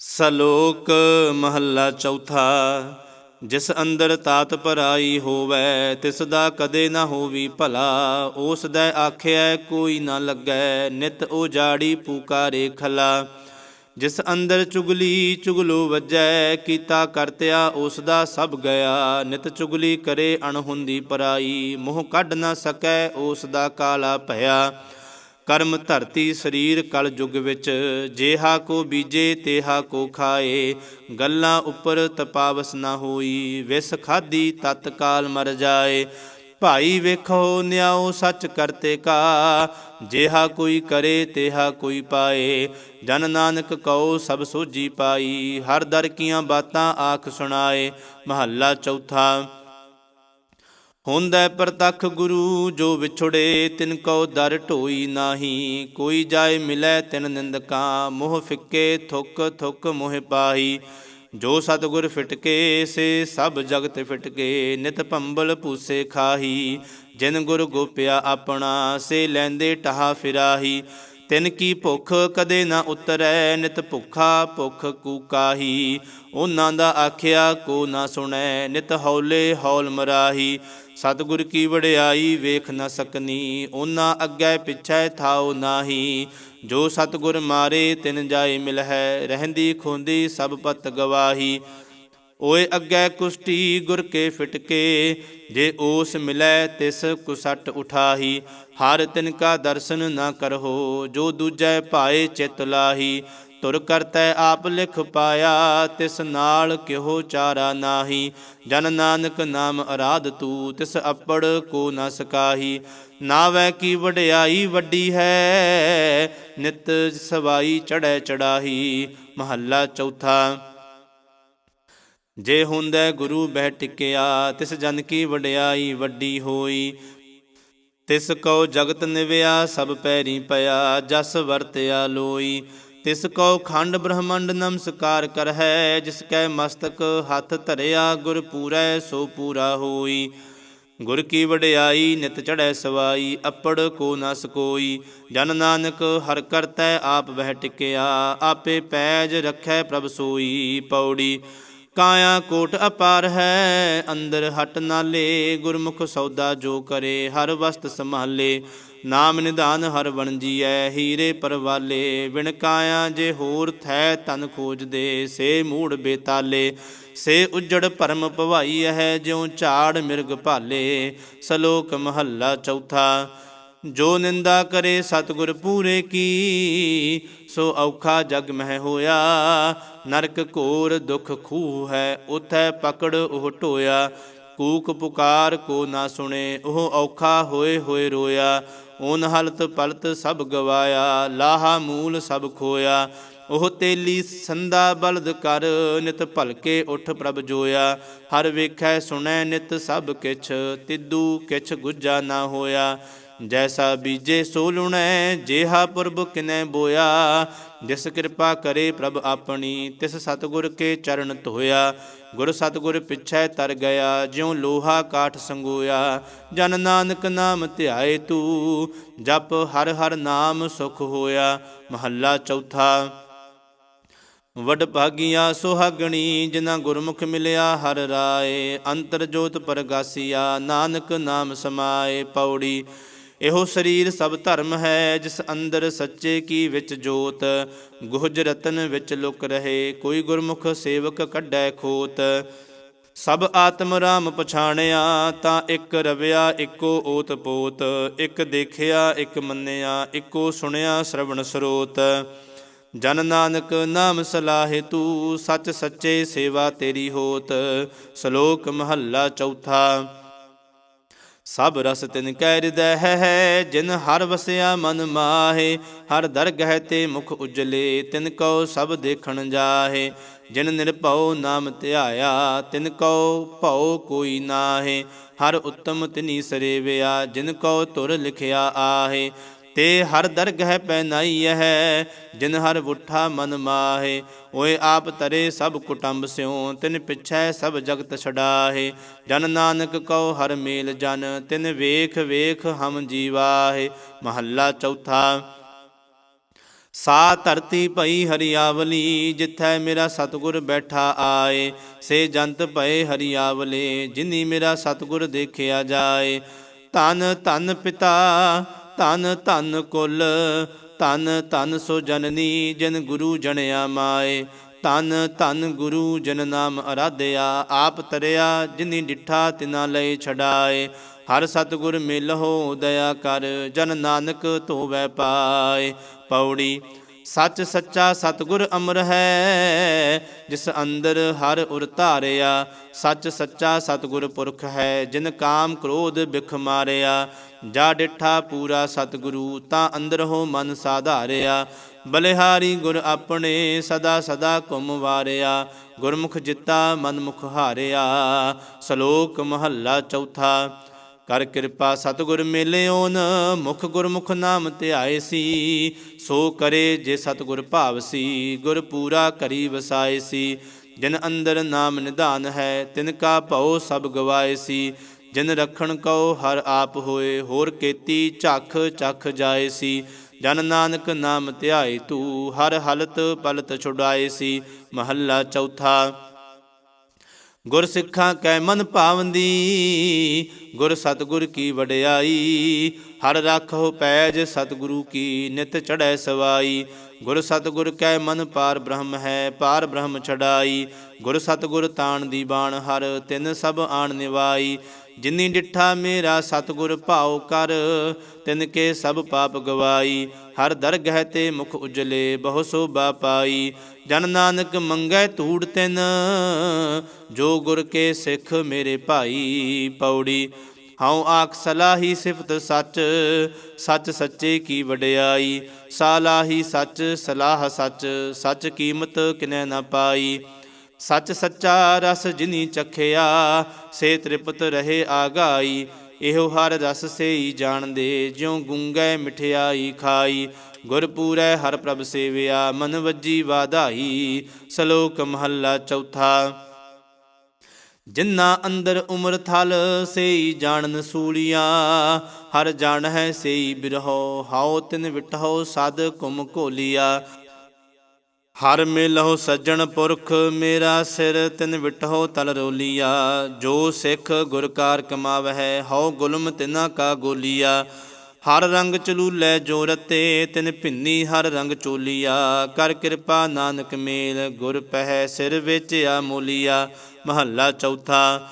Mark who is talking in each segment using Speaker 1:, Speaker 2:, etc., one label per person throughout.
Speaker 1: ਸਲੋਕ ਮਹੱਲਾ ਚੌਥਾ, ਜਿਸ ਅੰਦਰ ਤਾਤ ਭਰਾਈ ਹੋਵੈ, ਤਿਸ ਦਾ ਕਦੇ ਨਾ ਹੋਵੀ ਭਲਾ। ਉਸ ਦਾ ਆਖਿਆ ਕੋਈ ਨਾ ਲੱਗੈ, ਨਿਤ ਉਜਾੜੀ ਪੁਕਾਰੇ ਖਲਾ। ਜਿਸ ਅੰਦਰ ਚੁਗਲੀ ਚੁਗਲੋ ਵਜੈ, ਕੀਤਾ ਕਰਤਿਆ, ਉਸ ਦਾ ਸਭ ਗਿਆ। ਨਿਤ ਚੁਗਲੀ ਕਰੇ ਅਣਹੁੰਦੀ ਪਰਾਈ, ਮੋਹ ਕੱਢ ਨਾ ਸਕੈ, ਉਸ ਦਾ ਕਾਲਾ ਭਇਆ। ਕਰਮ ਧਰਤੀ ਸਰੀਰ ਕਲ ਯੁਗ ਵਿੱਚ, ਜੇਹਾ ਕੋ ਬੀਜੇ ਤੇਹਾ ਕੋ ਖਾਏ, ਗੱਲਾਂ ਉੱਪਰ ਤਪਾਵਸ ਨਾ ਹੋਈ, ਵਿਸ ਖਾਦੀ ਤਤਕਾਲ ਮਰ ਜਾਏ। ਭਾਈ ਵੇਖੋ ਨਿਆਉ ਸੱਚ ਕਰਤੇ ਕਾ, ਜੇਹਾ ਕੋਈ ਕਰੇ ਤੇਹਾ ਕੋਈ ਪਾਏ। ਜਨ ਨਾਨਕ ਕਉ ਸਭ ਸੋਜੀ ਪਾਈ, ਹਰ ਦਰ ਕੀਆਂ ਬਾਤਾਂ ਆਖ ਸੁਣਾਏ। ਮਹੱਲਾ ਚੌਥਾ ਹੁੰਦਾ ਪ੍ਰਤੱਖ ਗੁਰੂ, ਜੋ ਵਿਛੜੇ, ਤਿਨ ਕੋ ਦਰ ਢੋਈ ਨਾਹੀ। ਕੋਈ ਜਾਏ ਮਿਲੈ ਤਿਨ ਨਿੰਦਕਾਂ, ਮੋਹ ਫਿੱਕੇ ਥੁੱਕ ਥੁੱਕ ਮੋਹ ਪਾਹੀ। ਜੋ ਸਤਗੁਰ ਫਿਟਕੇ, ਸੇ ਸਭ ਜਗਤ ਫਿਟਕੇ, ਨਿਤ ਭੰਬਲ ਪੂਸੇ ਖਾਹੀ। ਜਿਨ ਗੁਰ ਗੋਪਿਆ ਆਪਣਾ, ਸੇ ਲੈਂਦੇ ਟਹਾ ਫਿਰਾਹੀ। ਤਿਨ ਕੀ ਭੁੱਖ ਕਦੇ ਨਾ ਉਤਰੈ, ਨਿਤ ਭੁੱਖਾ ਭੁੱਖ ਕੂਕਾਹੀ ਉਹਨਾਂ ਦਾ ਆਖਿਆ, ਕੋ ਨਾ ਸੁਣੈ, ਨਿਤ ਹੌਲੇ ਹੌਲ ਮਰਾਹੀ। ਸਤਿਗੁਰ ਕੀ ਵਡਿਆਈ ਵੇਖ ਨਾ ਸਕਨੀ, ਉਹਨਾਂ ਅੱਗੇ ਪਿਛੈ ਥਾਉ ਨਾਹੀ। ਜੋ ਸਤਿਗੁਰ ਮਾਰੇ, ਤਿਨ ਜਾਏ ਮਿਲ ਹੈ ਰਹਿੰਦੀ ਖੋਂਦੀ ਸਭ ਪਤ ਗਵਾਹੀ। ਓਏ ਅੱਗੇ ਕੁਸ਼ਟੀ ਗੁਰ ਕੇ ਫਿਟਕੇ, ਜੇ ਓਸ ਮਿਲੈ ਤਿਸ ਕੁਸਟ ਉਠਾਹੀ, ਹਰ ਤਿਨ ਕਾ ਦਰਸ਼ਨ ਨਾ ਕਰਹੋ, ਜੋ ਦੂਜੈ ਭਾਏ ਚਿਤ ਲਾਹੀ, ਤੁਰ ਕਰਤੈ ਆਪ ਲਿਖ ਪਾਇਆ, ਤਿਸ ਨਾਲ ਕਿਹੋ ਚਾਰਾ ਨਾਹੀ, ਜਨ ਨਾਨਕ ਨਾਮ ਅਰਾਧ ਤੂ, ਤਿਸ ਅਪੜ ਕੋ ਨ ਸਕਾਹੀ, ਨਾਵੈ ਕੀ ਵਡਿਆਈ ਵੱਡੀ ਹੈ, ਨਿਤ ਸਵਾਈ ਚੜੈ ਚੜਾਹੀ ਮਹੱਲਾ ਚੌਥਾ ਜੇ ਹੁੰਦੈ ਗੁਰੂ ਬਹਿ ਟਿਕਿਆ, ਤਿਸ ਜਨ ਕੀ ਵਡਿਆਈ ਵੱਡੀ ਹੋਈ। ਤਿਸ ਕਉ ਜਗਤ ਨਿਵਿਆ, ਸਭ ਪੈਰੀ ਪਿਆ, ਜਸ ਵਰਤਿਆ ਲੋਈ। ਤਿਸ ਕਉ ਖੰਡ ਬ੍ਰਹਮੰਡ ਨਮਸਕਾਰ ਕਰਹਿ, ਜਿਸ ਕੈ ਮਸਤਕ ਹੱਥ ਧਰਿਆ, ਗੁਰ ਪੂਰੈ ਸੋ ਪੂਰਾ ਹੋਈ। ਗੁਰ ਕੀ ਵਡਿਆਈ, ਨਿਤ ਚੜੈ ਸਵਾਈ, ਅਪੜ ਕੋ ਨਸ ਕੋਈ। ਜਨ ਨਾਨਕ ਹਰ ਕਰਤੈ, ਆਪ ਬਹਿ ਟਿਕਿਆ, ਆਪੇ ਪੈਜ ਰਖੈ ਪ੍ਰਭ ਸੋਈ ਪੌੜੀ। ਕਾਇਆ ਕੋਟ ਅਪਾਰ ਹੈ, ਅੰਦਰ ਹਟ ਨਾਲੇ ਗੁਰਮੁਖ ਸੌਦਾ ਜੋ ਕਰੇ, ਹਰ ਵਸਤ ਸੰਭਾਲੇ। ਨਾਮ ਨਿਧਾਨ ਹਰ ਵਣਜੀਐ, ਹੀਰੇ ਪਰਵਾਲੇ। ਵਿਣ ਕਾਇਆ ਜੇ ਹੋਰ ਥੈ ਤਨ ਖੋਜਦੇ ਸੇ ਮੂੜ ਬੇਤਾਲੇ। ਸੇ ਉਜੜ ਭਰਮ ਭਵਾਈ ਹੈ, ਜਿਉ ਝਾੜ ਮਿਰਗ ਭਾਲੇ। ਸਲੋਕ ਮਹੱਲਾ ਚੌਥਾ ਜੋ ਨਿੰਦਾ ਕਰੇ ਸਤਿਗੁਰ ਪੂਰੇ ਕੀ, ਸੋ ਔਖਾ ਜਗ ਮਹਿ ਹੋਇਆ। ਨਰਕ ਘੋਰ ਦੁਖ ਖੂਹ ਹੈ, ਉਥੈ ਪਕੜ ਉਹ ਢੋਇਆ ਕੂਕ ਪੁਕਾਰ ਕੋ ਨਾ ਸੁਣੇ, ਉਹ ਔਖਾ ਹੋਏ ਹੋਏ ਰੋਇਆ। ਓਨ ਹਲਤ ਪਲਤ ਸਭ ਗਵਾਇਆ, ਲਾਹਾ ਮੂਲ ਸਭ ਖੋਇਆ। ਉਹ ਤੇਲੀ ਸੰਦਾ ਬਲਦ ਕਰ, ਨਿਤ ਭਲਕੇ ਉਠ ਪ੍ਰਭ ਜੋਇਆ। ਹਰ ਵੇਖੈ ਸੁਣੈ ਨਿਤ ਸਭ ਕਿਛ, ਤਿੱਦੂ ਕਿਛ ਗੁੱਜਾ ਨਾ ਹੋਇਆ। ਜੈਸਾ ਬੀਜੇ ਸੋ ਲੁਣੈ ਜੇਹਾ ਪੁਰਬ ਕਿਨੈ ਬੋਇਆ। ਜਿਸ ਕਿਰਪਾ ਕਰੇ ਪ੍ਰਭ ਆਪਣੀ, ਤਿਸ ਸਤਗੁਰ ਕੇ ਚਰਨ ਧੋਇਆ। ਗੁਰ ਸਤਗੁਰ ਪਿਛੈ ਤਰ ਗਿਆ, ਜਿਉ ਲੋਹਾ ਕਾਠ ਸੰਗੋਇਆ। ਜਨ ਨਾਨਕ ਨਾਮ ਧਿਆਏ ਤੂ, ਜਪ ਹਰ ਹਰ ਨਾਮ ਸੁਖ ਹੋਇਆ। ਮਹੱਲਾ ਚੌਥਾ ਵਡ ਭਾਗੀਆਂ ਸੁਹਾਗਣੀ ਜਿਨਾ ਗੁਰਮੁਖ ਮਿਲਿਆ ਹਰ ਰਾਏ। ਅੰਤਰ ਜੋਤ ਪਰਗਾਸੀਆ, ਨਾਨਕ ਨਾਮ ਸਮਾਏ ਪੌੜੀ। ਇਹੋ ਸਰੀਰ ਸਭ ਧਰਮ ਹੈ, ਜਿਸ ਅੰਦਰ ਸੱਚੇ ਕੀ ਵਿੱਚ ਜੋਤ, ਗੁਹਜ ਰਤਨ ਵਿੱਚ ਲੁਕ ਰਹੇ, ਕੋਈ ਗੁਰਮੁਖ ਸੇਵਕ ਕੱਢੈ ਖੋਤ। ਸਭ ਆਤਮ ਰਾਮ ਪਛਾਣਿਆ, ਤਾਂ ਇੱਕ ਰਵਿਆ, ਇੱਕੋ ਓਤ ਪੋਤ। ਇੱਕ ਦੇਖਿਆ, ਇੱਕ ਮੰਨਿਆ, ਇੱਕੋ ਸੁਣਿਆ, ਸ਼ਰਵਣ ਸਰੋਤ। ਜਨ ਨਾਨਕ ਨਾਮ ਸਲਾਹੇ ਤੂ, ਸੱਚ ਸੱਚੇ ਸੇਵਾ ਤੇਰੀ ਹੋਤ। ਸ਼ਲੋਕ ਮਹੱਲਾ ਚੌਥਾ। ਸਭ ਰਸ ਤਿਨ ਕੈ ਹਿਰਦੈ ਹੈ, ਜਿਨ ਹਰ ਵਸਿਆ ਮਨ ਮਾਹੇ, ਹਰ ਦਰਗਹਿ ਤੇ ਮੁਖ ਉਜਲੇ, ਤਿਨ ਕਉ ਸਭ ਦੇਖਣ ਜਾਹੇ, ਜਿਨ ਨਿਰਭਉ ਨਾਮ ਧਿਆਇਆ, ਤਿਨ ਕਉ ਭਉ ਕੋਈ ਨਾਹੇ, ਹਰ ਉਤਮ ਤਿਨੀ ਸਰੇਵਿਆ ਜਿਨ ਕਉ ਤੁਰ ਲਿਖਿਆ ਆਹੇ ਤੇ ਹਰ ਦਰਗ ਹੈ ਪੈਨਾਈ ਹੈ, ਜਿਨ ਹਰ ਉਠਾ ਮਨ ਮਾਹੇ। ਓਏ ਆਪ ਤਰੇ ਸਭ ਕੁਟੰਬ ਸਿਉ, ਤਿਨ ਪਿਛੈ ਸਭ ਜਗਤ ਛਡਾਹੇ। ਜਨ ਨਾਨਕ ਕਉ ਹਰ ਮੇਲ ਜਨ, ਤਿਨ ਵੇਖ ਵੇਖ ਹਮ ਜੀਵਾਹੇ। ਮਹੱਲਾ ਚੌਥਾ, ਸਾ ਧਰਤੀ ਭਈ ਹਰਿਆਵਲੀ, ਜਿੱਥੈ ਮੇਰਾ ਸਤਿਗੁਰ ਬੈਠਾ ਆਏ। ਸੇ ਜੰਤ ਭਏ ਹਰਿਆਵਲੇ, ਜਿਨੀ ਮੇਰਾ ਸਤਿਗੁਰ ਦੇਖਿਆ ਜਾਏ। ਧਨ ਧਨ ਪਿਤਾ ਧਨ ਧਨ ਕੁਲ, ਧਨ ਧਨ ਸੋ ਜਨਨੀ, ਜਨ ਗੁਰੂ ਜਣਿਆ ਮਾਏ। ਧਨ ਧਨ ਗੁਰੂ ਜਨ ਨਾਮ ਅਰਾਧਿਆ, ਆਪ ਤਰਿਆ, ਜਿਨੀ ਡਿਠਾ ਤਿਨਾ ਲਈ ਛਡਾਏ। ਹਰ ਸਤਿਗੁਰ ਮਿਲਹੁ, ਦਇਆ ਕਰ, ਜਨ ਨਾਨਕ ਧੋਵੈ ਪਾਏ। ਪੌੜੀ ਸੱਚ ਸੱਚਾ ਸਤਿਗੁਰ ਅਮਰ ਹੈ, ਜਿਸ ਅੰਦਰ ਹਰ ਉਰ ਧਾਰਿਆ। ਸੱਚ ਸੱਚਾ ਸਤਿਗੁਰ ਪੁਰਖ ਹੈ, ਜਿਨ ਕਾਮ ਕ੍ਰੋਧ ਬਿਖ ਮਾਰਿਆ। ਜਾ ਡਿਠਾ ਪੂਰਾ ਸਤਿਗੁਰੂ, ਤਾਂ ਅੰਦਰ ਹੋ ਮਨ ਸਾਧਾਰਿਆ। ਬਲਿਹਾਰੀ ਗੁਰ ਆਪਣੇ ਸਦਾ ਸਦਾ ਘੁਮ ਵਾਰਿਆ। ਗੁਰਮੁਖ ਜਿੱਤਾ ਮਨਮੁਖ ਹਾਰਿਆ। ਸ਼ਲੋਕ ਮਹੱਲਾ ਚੌਥਾ। ਕਰ ਕਿਰਪਾ ਸਤਿਗੁਰ ਮਿਲਿਓਨ ਮੁਖ ਗੁਰਮੁਖ ਨਾਮ ਧਿਆਏ ਸੀ। ਸੋ ਕਰੇ ਜੇ ਸਤਿਗੁਰ ਭਾਵ ਸੀ, ਗੁਰ ਪੂਰਾ ਕਰੀ ਵਸਾਏ ਸੀ। ਜਿਨ ਅੰਦਰ ਨਾਮ ਨਿਧਾਨ ਹੈ, ਤਿਨ ਕਾ ਭਉ ਸਭ ਗਵਾਏ ਸੀ। ਜਿਨ ਰਖਣ ਕਉ ਹਰ ਆਪ ਹੋਏ, ਹੋਰ ਕੀਤੀ ਝਖ ਚਖ ਜਾਏ ਸੀ। ਜਨ ਨਾਨਕ ਨਾਮ ਧਿਆਏ ਤੂ, ਹਰ ਹਲਤ ਪਲਤ ਛੁਡਾਏ ਸੀ। ਮਹੱਲਾ ਚੌਥਾ ਗੁਰ ਸਿੱਖਾਂ ਕੈ ਮਨ ਭਾਵੰਦੀ, ਗੁਰ ਸਤਗੁਰ ਕੀ ਵਡਿਆਈ, ਹਰ ਰਾਖੋ ਪੈਜ ਸਤਗੁਰੂ ਕੀ ਨਿਤ ਚੜੈ ਸਵਾਈ। ਗੁਰ ਸਤਗੁਰ ਕੈ ਮਨ ਪਾਰ ਬ੍ਰਹਮ ਹੈ, ਪਾਰ ਬ੍ਰਹਮ ਛਡਾਈ। ਗੁਰ ਸਤਗੁਰ ਤਾਣ ਦੀ ਬਾਣ ਹਰ ਤਿੰਨ ਸਭ ਆਣ ਨਿਵਾਈ। ਜਿਨੀ ਡਿਠਾ ਮੇਰਾ ਸਤਗੁਰ ਭਾਉ ਕਰ, ਤਿਨ ਕੇ ਸਭ ਪਾਪ ਗਵਾਈ, ਹਰ ਦਰਗਹਿ ਤੇ ਮੁਖ ਉਜਲੇ ਬਹੁ ਸੋਭਾ ਪਾਈ। ਜਨ ਨਾਨਕ ਮੰਗੈ ਧੂੜ ਤਿਨ, ਜੋ ਗੁਰ ਕੇ ਸਿੱਖ ਮੇਰੇ ਭਾਈ ਪੌੜੀ। ਹਉ ਆਖ ਸਲਾਹੀ ਸਿਫਤ ਸੱਚ ਸੱਚ ਸੱਚੇ ਕੀ ਵਡਿਆਈ। ਸਾਲਾਹੀ ਸੱਚ, ਸਲਾਹ ਸੱਚ ਸੱਚ ਕੀਮਤ ਕਿਨੈ ਨਾ ਪਾਈ। ਸੱਚ ਸੱਚਾ ਰਸ ਜਿਨੀ ਚਖਿਆ, ਸੇ ਤ੍ਰਿਪਤ ਰਹੇ ਆਗਾਈ, ਇਹੋ ਹਰ ਰਸ ਸੇਈ ਜਾਣਦੇ, ਜਿਉ ਗੁੰਗੈ ਮਿਠਿਆਈ ਖਾਈ। ਗੁਰ ਹਰ ਪ੍ਰਭ ਸੇਵਿਆ, ਮਨ ਵੱਜੀ ਵਾਧਾਈ, ਸ਼ਲੋਕ ਮਹੱਲਾ ਚੌਥਾ। ਜਿਨ੍ਹਾਂ ਅੰਦਰ ਉਮਰ ਥਲ ਸੇਈ ਜਾਣਨ ਸੂਲੀਆਂ, ਹਰ ਜਾਣ ਹੈ ਸੇਈ ਬਿਰਹੋ, ਹਾਉ ਤਿਨ ਵਿਟਹੋ ਸਦ ਕੁਮ ਘੋਲੀਆ। ਹਰ ਮਿਲਹੁ ਸੱਜਣ ਪੁਰਖ, ਮੇਰਾ ਸਿਰ ਤਿਨ ਵਿਟਹੋ ਤਲ ਰੋਲੀਆ। ਜੋ ਸਿੱਖ ਗੁਰ ਕਾਰ ਕਮਾਵਹਿ, ਹਉ ਗੁਲਮ ਤਿਨਾ ਕਾ ਗੋਲੀਆ। ਹਰ ਰੰਗ ਚਲੂਲੇ ਜੋ ਰਤੇ, ਤਿਨ ਭਿੰਨੀ ਹਰ ਰੰਗ ਚੋਲੀਆ। ਕਰ ਕਿਰਪਾ ਨਾਨਕ ਮੇਲ, ਗੁਰ ਪਹਿ ਸਿਰ ਵਿੱਚ ਆ ਮੋਲੀਆ। ਮਹੱਲਾ ਚੌਥਾ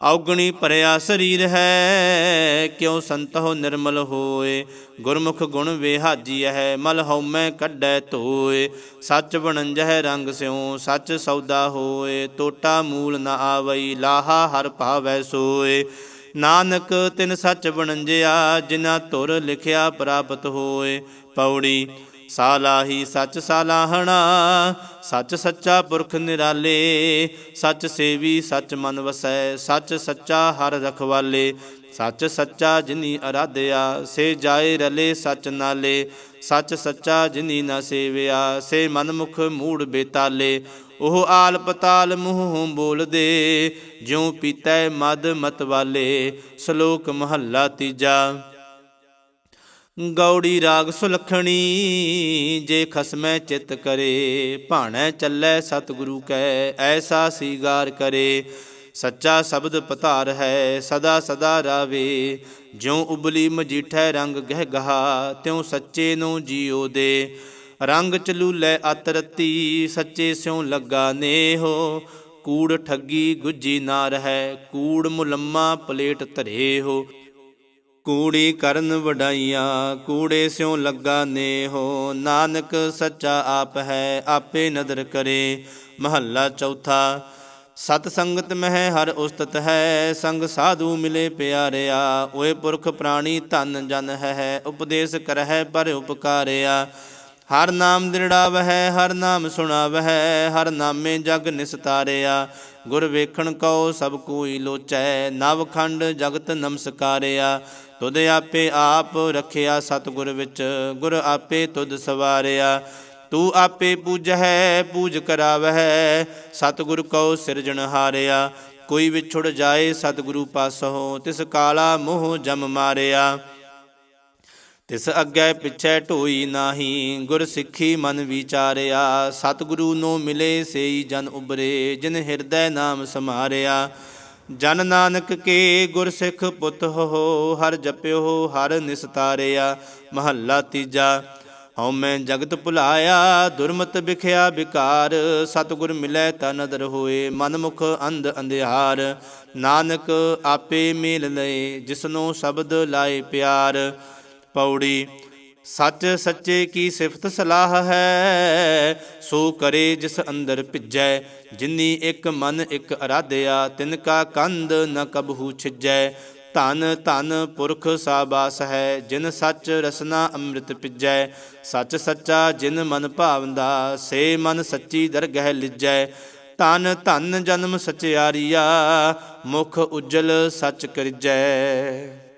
Speaker 1: ਔਗਣੀ ਭਰਿਆ ਸਰੀਰ ਹੈ, ਕਿਉ ਸੰਤਹੁ ਨਿਰਮਲ ਹੋਏ? ਗੁਰਮੁਖ ਗੁਣ ਵੇਹਾਜੀ ਹੈ ਮਲ ਹਉਮੈ ਕੱਢੈ ਧੋਏ। ਸੱਚ ਬਣੰਜਹਿ ਰੰਗ ਸਿਉ, ਸੱਚ ਸੌਦਾ ਹੋਏ। ਟੋਟਾ ਮੂਲ ਨ ਆਵਈ, ਲਾਹਾ ਹਰ ਭਾਵੈ ਸੋਏ। ਨਾਨਕ ਤਿਨ ਸੱਚ ਬਣੰਜਿਆ ਜਿਨਾ ਧੁਰ ਲਿਖਿਆ ਪ੍ਰਾਪਤ ਹੋਏ। ਪੌੜੀ ਸਾਲਾਹੀ ਸੱਚ ਸਾਲਾਹਣਾ, ਸੱਚ ਸੱਚਾ ਪੁਰਖ ਨਿਰਾਲੇ, ਸੱਚ ਸੇਵੀ ਸੱਚ ਮਨ ਵਸੈ, ਸੱਚ ਸੱਚਾ ਹਰ ਰਖਵਾਲੇ, ਸੱਚ ਸੱਚਾ ਜਿਨੀ ਅਰਾਧਿਆ, ਸੇ ਜਾਏ ਰਲੇ ਸੱਚ ਨਾਲੇ, ਸੱਚ ਸੱਚਾ ਜਿਨੀ ਨਾ ਸੇਵਿਆ, ਸੇ ਮਨਮੁਖ ਮੂੜ ਬੇਤਾਲੇ। ਉਹ ਆਲ ਪਤਾਲ ਮੂੰਹੋਂ ਬੋਲਦੇ, ਜਿਉ ਪੀਤੈ ਮਦ ਮਤ ਵਾਲੇ ਸ਼ਲੋਕ ਮਹੱਲਾ ਤੀਜਾ। ਗੌੜੀ ਰਾਗ ਸੁਲਖਣੀ, ਜੇ ਖਸਮੈ ਚਿਤ ਕਰੇ, ਭਾਣੈ ਚੱਲੈ ਸਤਿਗੁਰੂ ਕੈ, ਐਸਾ ਸੀਗਾਰ ਕਰੇ। ਸੱਚਾ ਸ਼ਬਦ ਪਤਾਰ ਹੈ, ਸਦਾ ਸਦਾ ਰਾਵੇ। ਜਿਉ ਉਬਲੀ ਮਜੀਠੈ ਰੰਗ ਗਹਿ ਗਹਾ ਤਿਉ ਸੱਚੇ ਨੂੰ ਜੀਉ ਦੇ। ਰੰਗ ਚਲੂਲੇ ਅਤਰਤੀ ਸੱਚੇ ਸਿਉ ਲੱਗਾ ਨੇਹੋ। ਕੂੜ ਠੱਗੀ ਗੁੱਜੀ ਨਾ ਰਹੈ ਕੂੜ ਮੁਲੰਮਾ ਪਲੇਟ ਧਰੇ ਹੋ ਕੂੜੀ ਕਰਨ ਵਡਾਈਆਂ, ਕੂੜੇ ਸਿਉ ਲੱਗਾ ਨੇਹੋ। ਨਾਨਕ ਸੱਚਾ ਆਪ ਹੈ, ਆਪੇ ਨਦਰ ਕਰੇ। ਮਹੱਲਾ ਚੌਥਾ, ਸਤ ਸੰਗਤ ਮਹਿ ਹਰ ਉਸਤਤ ਹੈ। ਸੰਗ ਸਾਧੂ ਮਿਲੇ ਪਿਆਰਿਆ, ਓਏ ਪੁਰਖ ਪ੍ਰਾਣੀ ਧਨ ਜਨ ਹੈ। ਉਪਦੇਸ਼ ਕਰਹਿ ਪਰ ਉਪਕਾਰਿਆ। ਹਰ ਨਾਮ ਦਿੜਾਵਹਿ ਹਰ ਨਾਮ ਸੁਣਾਵਹਿ, ਹਰ ਨਾਮੇ ਜਗ ਨਿਸਤਾਰਿਆ। ਗੁਰ ਵੇਖਣ ਕਉ ਸਭ ਕੋਈ ਲੋਚੈ, ਨਵ ਖੰਡ ਜਗਤ ਨਮਸਕਾਰਿਆ। ਤੁਧ ਆਪੇ ਆਪ ਰਖਿਆ ਸਤਿਗੁਰ ਵਿੱਚ, ਗੁਰ ਆਪੇ ਤੁਧ ਸਵਾਰਿਆ। ਤੂੰ ਆਪੇ ਪੂਜਹਿ, ਪੂਜ ਕਰਾਵਹਿ, ਸਤਿਗੁਰ ਕਉ ਸਿਰਜਣ ਹਾਰਿਆ। ਕੋਈ ਵਿਛੁੜ ਜਾਏ ਸਤਿਗੁਰੂ ਪਾਸੋਂ, ਤਿਸ ਕਾਲਾ ਮੋਹ ਜਮ ਮਾਰਿਆ। ਤਿਸ ਅੱਗੇ ਪਿਛੈ ਢੋਈ ਨਾਹੀ, ਗੁਰ ਸਿੱਖੀ ਮਨ ਵਿਚਾਰਿਆ। ਸਤਿਗੁਰੂ ਨੂੰ ਮਿਲੇ ਸੇਈ ਜਨ ਉਬਰੇ ਜਿਨ ਹਿਰਦੈ ਨਾਮ ਸਮਾਰਿਆ। ਜਨ ਨਾਨਕ ਕੇ ਗੁਰ ਸਿੱਖ ਪੁੱਤ ਹੋ ਹਰ ਜਪਿਓ, ਹਰ ਨਿਸਤਾਰਿਆ, ਮਹੱਲਾ ਤੀਜਾ। ਹਉ ਮੈਂ ਜਗਤ ਭੁਲਾਇਆ, ਦੁਰਮਤ ਵਿਖਿਆ ਵਿਕਾਰ, ਸਤਿਗੁਰ ਮਿਲੈ ਤਾ ਨਦਰ ਹੋਏ ਮਨ ਮੁਖ ਅੰਧ ਅੰਧਿਆਰ। ਨਾਨਕ ਆਪੇ ਮੇਲ ਲਏ, ਜਿਸਨੂੰ ਸ਼ਬਦ ਲਾਏ ਪਿਆਰ। ਪੌੜੀ ਸੱਚ ਸੱਚੇ ਕੀ ਸਿਫਤ ਸਲਾਹ ਹੈ? ਸੋ ਕਰੇ ਜਿਸ ਅੰਦਰ ਭਿੱਜੈ, ਜਿਨੀ ਇੱਕ ਮਨ ਇੱਕ ਅਰਾਧਿਆ, ਤਿਨ ਕਾ ਕੰਧ ਨ ਕਬਹੂ ਛਿਜੈ। ਧਨ ਧਨ ਪੁਰਖ ਸਾਬਾਸ ਹੈ, ਜਿਨ ਸੱਚ ਰਸਨਾ ਅੰਮ੍ਰਿਤ ਪਿਜੈ ਸੱਚ ਸੱਚਾ ਜਿਨ ਮਨ ਭਾਵੰਦਾ, ਸੇ ਮਨ ਸੱਚੀ ਦਰਗਹਿ ਲਿਜੈ। ਧਨ ਧਨ ਜਨਮ ਸਚਿਆਰੀਆ, ਮੁਖ ਉਜਲ ਸੱਚ ਕਰਿਜੈ।